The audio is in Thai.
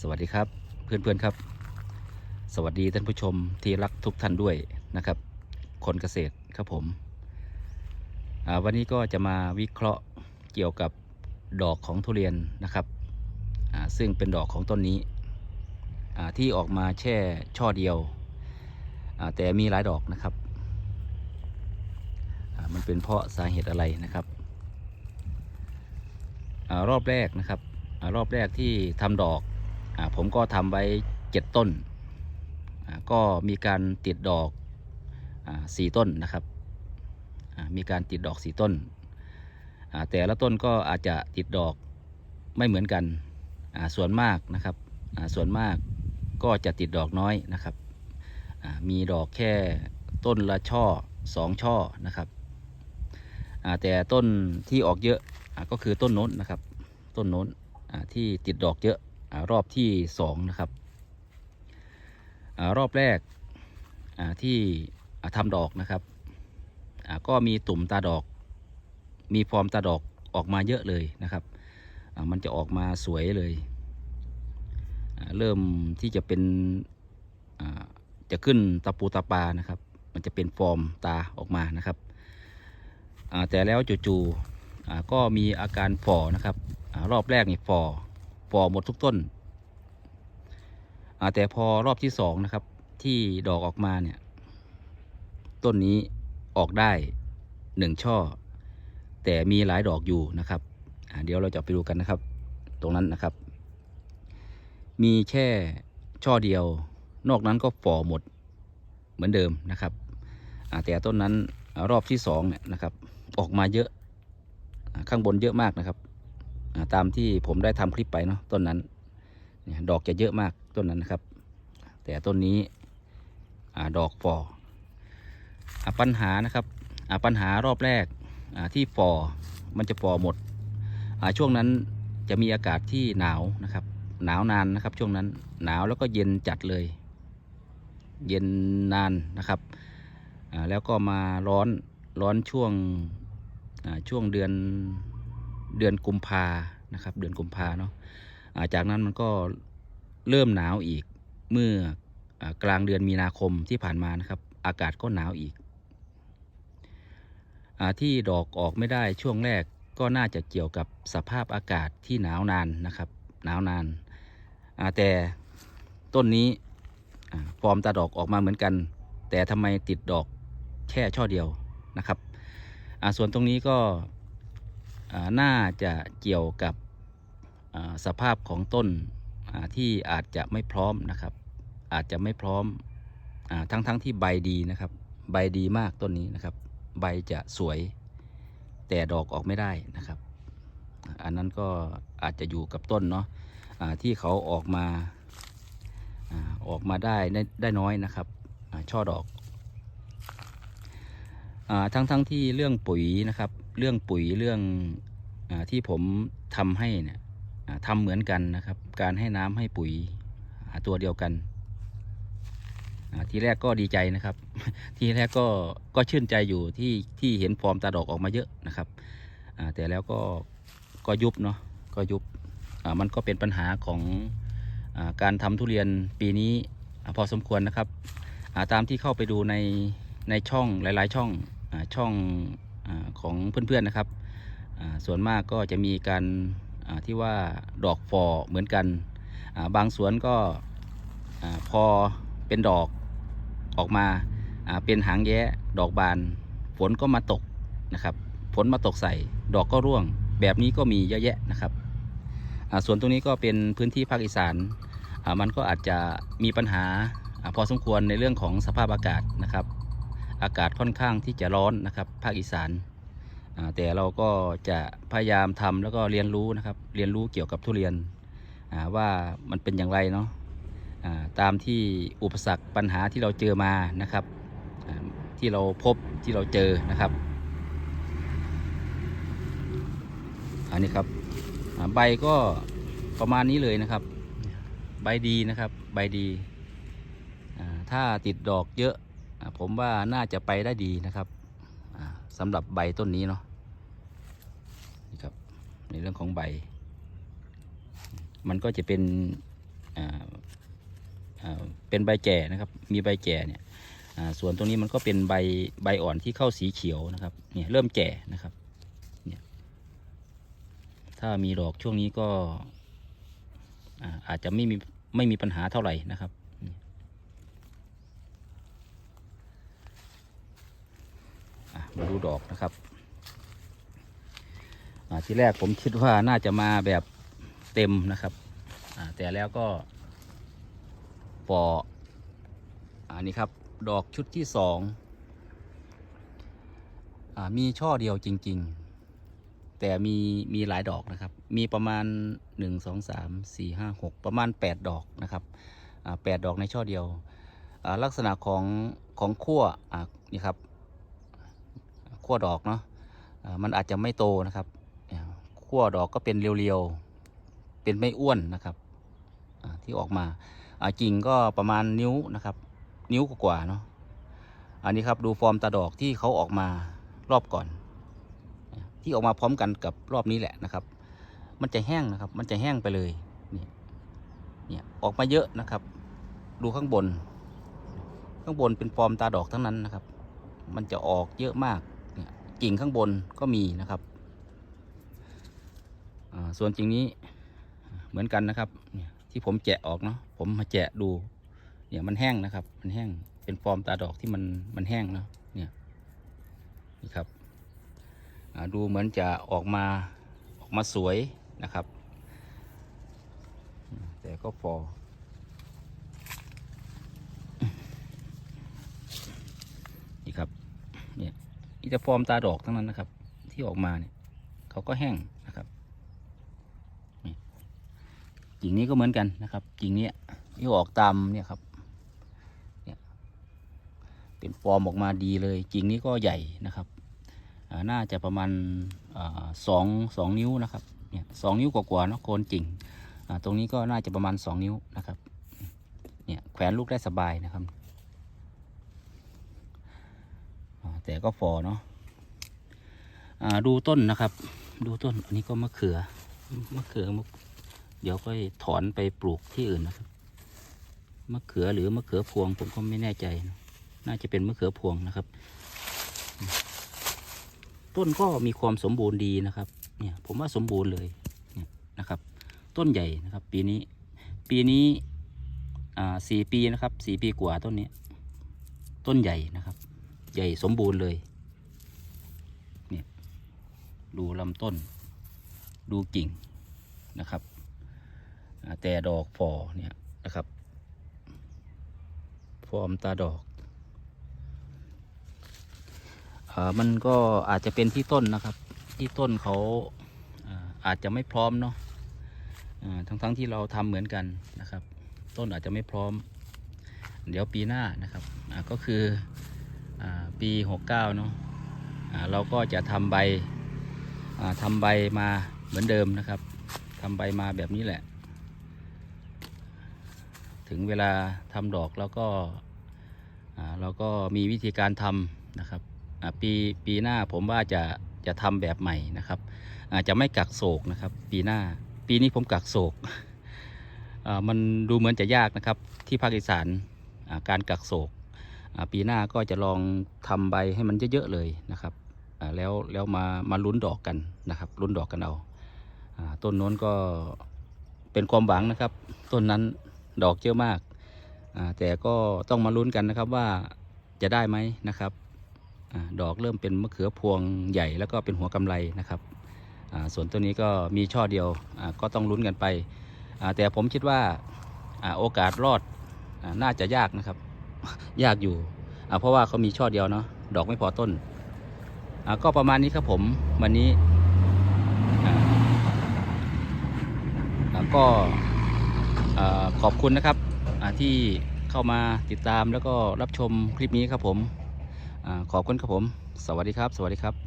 สวัสดีครับเพื่อนๆครับ สวัสดีท่านผู้ชมที่รักทุกท่านด้วยนะครับ คนเกษตรครับผมวันนี้ก็จะมาวิเคราะห์เกี่ยวกับดอกของทุเรียนนะครับซึ่งเป็นดอกของต้นนี้ที่ออกมาแค่ช่อเดียวแต่มีหลายดอกนะครับมันเป็นเพราะสาเหตุอะไรนะครับอรอบแรกนะครับอรอบแรกที่ทำดอก ผมก็ทำไว้เจ็ดต้น ก็มีการติดดอกสี่ต้นนะครับ มีการติดดอกสี่ต้น แต่ละต้นก็อาจจะติดดอกไม่เหมือนกัน ส่วนมากนะครับ ส่วนมากก็จะติดดอกน้อยนะครับ มีดอกแค่ต้นละช่อสองช่อนะครับ แต่ต้นที่ออกเยอะก็คือต้นโน้นนะครับ ต้นโน้นที่ติดดอกเยอะ รอบที่สองนะครับอรอบแรกที่อ่าทำดอกนะครับก็มีตุ่มตาดอก มีฟอร์มตาดอกออกมาเยอะเลยนะครับ มันจะออกมาสวยเลย เริ่มที่จะเป็นจะขึ้นตะปูตาปานะครับ มันจะเป็นฟอร์มตาออกมานะครับ แต่แล้วจู่ๆก็มีอาการฝ่อนะครับอรอบแรกนี่ฝ่อ ฝ่อหมดทุกต้น แต่พอรอบที่สองนะครับ ที่ดอกออกมาเนี่ย ต้นนี้ออกได้หนึ่งช่อ แต่มีหลายดอกอยู่นะครับ เดี๋ยวเราจะไปดูกันนะครับ ตรงนั้นนะครับ มีแค่ช่อเดียว นอกนั้นก็ฝ่อหมดเหมือนเดิมนะครับแต่ต้นนั้นรอบที่สองเนี่ยนะครับ ออกมาเยอะข้างบนเยอะมากนะครับ ตามที่ผมได้ทำคลิปไปเนาะต้นนั้นเนี่ยดอกจะเยอะมากต้นนั้นนะครับ แต่ต้นนี้อดอกฟออปัญหานะครับปัญหารอบแรกที่ฟอมันจะฟอหมดช่วงนั้นจะมีอากาศที่หนาวนะครับ หนาวนานนะครับ ช่วงนั้นหนาวแล้วก็เย็นจัดเลย เย็นนานนะครับแล้วก็มาร้อนร้อนช่วงช่วงเดือน เดือนกุมภานะครับ เดือนกุมภาเนาะจากนั้นมันก็เริ่มหนาวอีกเมื่ออกลางเดือนมีนาคมที่ผ่านมานะครับ อากาศก็หนาวอีกอที่ดอกออกไม่ได้ช่วงแรกก็น่าจะเกี่ยวกับสภาพอากาศที่หนาวนานนะครับ หนาวนานแต่ต้นนี้ฟอร์มตาดอกออกมาเหมือนกัน แต่ทำไมติดดอกแค่ช่อเดียวนะครับส่วนตรงนี้ก็ น่าจะเกี่ยวกับสภาพของต้นที่อาจจะไม่พร้อมนะครับ อาจจะไม่พร้อมอทั้งทั้งที่ใบดีนะครับ ใบดีมากต้นนี้นะครับ ใบจะสวยแต่ดอกออกไม่ได้นะครับ อันนั้นก็อาจจะอยู่กับต้นเนาะะที่เขาออกมาอออกมาได้ได้น้อยนะครับช่อดอกอทั้งทั้งที่เรื่องปุ๋ยนะครับ เรื่องปุ๋ยเรื่องอที่ผมทำให้เนี่ยอ่าทำเหมือนกันนะครับ การให้น้ำให้ปุ๋ยตัวเดียวกันทีแรกก็ดีใจนะครับ ทีแรกก็ก็ชื่นใจอยู่ที่ที่เห็นฟอร์มตาดอกออกมาเยอะนะครับแต่แล้วก็ก็ยุบเนาะก็ยุบมันก็เป็นปัญหาของอการทำทุเรียนปีนี้พอสมควรนะครับตามที่เข้าไปดูในในช่องหลาย ๆ ช่องอช่อง ของเพื่อนๆนะครับ ส่วนมากก็จะมีการที่ว่าดอกฟอเหมือนกันาบางสวนก็อพอเป็นดอกออกมาาเป็นหางแย้ดอกบาน ฝนก็มาตกนะครับฝนมาตกใส่ดอกก็ร่วง แบบนี้ก็มีเยอะแยะนะครับส่วนตรงนี้ก็เป็นพื้นที่ภาคอีสานามันก็อาจจะมีปัญหาาพอสมควรในเรื่องของสภาพอากาศนะครับ อากาศค่อนข้างที่จะร้อนนะครับ ภาคอีสานแต่เราก็จะพยายามทำแล้วก็เรียนรู้นะครับ เรียนรู้เกี่ยวกับทุเรียนว่ามันเป็นอย่างไรเนาะตามที่อุปสรรคปัญหาที่เราเจอมานะครับที่เราพบที่เราเจอนะครับ อันนี้ครับใบก็ประมาณนี้เลยนะครับ ใบดีนะครับ ใบดี ถ้าติดดอกเยอะ ผมว่าน่าจะไปได้ดีนะครับสำหรับใบต้นนี้เนาะนี่ครับในเรื่องของใบ มันก็จะเป็นเป็นใบแก่นะครับ มีใบแก่เนี่ยส่วนตรงนี้มันก็เป็นใบใบอ่อนที่เข้าสีเขียวนะครับเนี่ยเริ่มแก่นะครับเนี่ยถ้ามีดอกช่วงนี้ก็อ่าอาจจะไม่มีไม่มีปัญหาเท่าไหร่นะครับ อะ มาดูดอกนะครับที่แรกผมคิดว่าน่าจะมาแบบเต็มนะครับแต่แล้วก็ปออันนี้ครับดอกชุดที่สองอมีช่อเดียวจริง ๆ แต่มีมีหลายดอกนะครับ มีประมาณหนึ่งสองสามสี่ห้าหกประมาณแปดดอกนะครับแปดดอกในช่อเดียว ลักษณะของของขั้วอ่านี่ครับ ขั้วดอกเนาะมันอาจจะไม่โตนะครับขั้วดอกก็เป็นเรียวๆ เป็นไม่อ้วนนะครับที่ออกมาอ่ากิ่งก็ประมาณนิ้วนะครับ นิ้วกว่าเนาะอันนี้ครับดูฟอร์มตาดอกที่เขาออกมารอบก่อน ที่ออกมาพร้อมกันกับรอบนี้แหละนะครับ มันจะแห้งนะครับ มันจะแห้งไปเลยเนี่ยเนี่ยออกมาเยอะนะครับ ดูข้างบน ข้างบนเป็นฟอร์มตาดอกทั้งนั้นนะครับ มันจะออกเยอะมาก กิ่งข้างบนก็มีนะครับส่วนกิ่งนี้เหมือนกันนะครับเนี่ยที่ผมแจะออกเนาะผมมาแจะดูเนี่ยมันแห้งนะครับ มันแห้งเป็นฟอร์มตาดอกที่มันมันแห้งเนาะเนี่ยนี่ครับดูเหมือนจะออกมาออกมาสวยนะครับ แต่ก็พอนี่ครับเนี่ย นี่จะฟอร์มตาดอกทั้งนั้นนะครับ ที่ออกมาเนี่ยเขาก็แห้งนะครับกิ่งนี้ก็เหมือนกันนะครับกิ่งเนี้ยที่ออกตามเนี่ยครับเนี่ยเป็นฟอร์มออกมาดีเลยกิ่งนี้ก็ใหญ่นะครับน่าจะประมาณสองสองนิ้วนะครับเนี่ยสองนิ้วกว่าๆเนาะโคนกิ่งตรงนี้ก็น่าจะประมาณสองนิ้วนะครับเนี่ยแขวนลูกได้สบายนะครับ อ่า แต่ก็ฟอเนาะดูต้นนะครับ ดูต้นอันนี้ก็มะเขือมะเขือมะเดี๋ยวก็ถอนไปปลูกที่อื่นนะครับมะเขือหรือมะเขือพวงผมก็ไม่แน่ใจนะน่าจะเป็นมะเขือพวงนะครับ ต้นก็มีความสมบูรณ์ดีนะครับ เนี่ยผมว่าสมบูรณ์เลยเนี่ยนะครับ ต้นใหญ่นะครับ ปีนี้ ปีนี้อ่าสี่ปีนะครับสี่ปีกว่าต้นนี้ ต้นใหญ่นะครับ ใหญ่สมบูรณ์เลยเนี่ยดูลำต้น ดูกิ่งนะครับ แต่ดอกฟอเนี่ยนะครับฟอร์มตาดอกอมันก็อาจจะเป็นที่ต้นนะครับ ที่ต้นเขาอาอาจจะไม่พร้อมเนาะอ่าทั้งๆทที่เราทำเหมือนกันนะครับ ต้นอาจจะไม่พร้อม เดี๋ยวปีหน้านะครับอ่าก็คือ ปี69เนาะเราก็จะทำใบทำใบมาเหมือนเดิมนะครับทำใบมาแบบนี้แหละ ถึงเวลาทำดอกแล้วก็เราก็มีวิธีการทำนะครับปีปีหน้าผมว่าจะจะทำแบบใหม่นะครับอาจจะไม่กักโศกนะครับ ปีหน้าปีนี้ผมกักโศกมันดูเหมือนจะยากนะครับที่ภาคอีสานการกักโศก ปีหน้าก็จะลองทำใบให้มันเยอะๆเลยนะครับแล้วแล้วมามาลุ้นดอกกันนะครับลุ้นดอกกันเอาต้นโน้นก็เป็นความหวังนะครับ ต้นนั้นดอกเยอะมากแต่ก็ต้องมาลุ้นกันนะครับว่าจะได้ไหมนะครับอดอกเริ่มเป็นมะเขือพวงใหญ่แล้วก็เป็นหัวกำไรนะครับส่วนตัวนี้ก็มีช่อเดียวก็ต้องลุ้นกันไปแต่ผมคิดว่าโอกาสรอดน่าจะยากนะครับ ยากอยู่อ่าเพราะว่าเขามีช่อเดียวเนาะดอกไม่พอต้นอ่าก็ประมาณนี้ครับผมวันนี้อ่าก็อ่าขอบคุณนะครับอ่าที่เข้ามาติดตามแล้วก็รับชมคลิปนี้ครับผมอาขอบคุณครับผม สวัสดีครับ สวัสดีครับ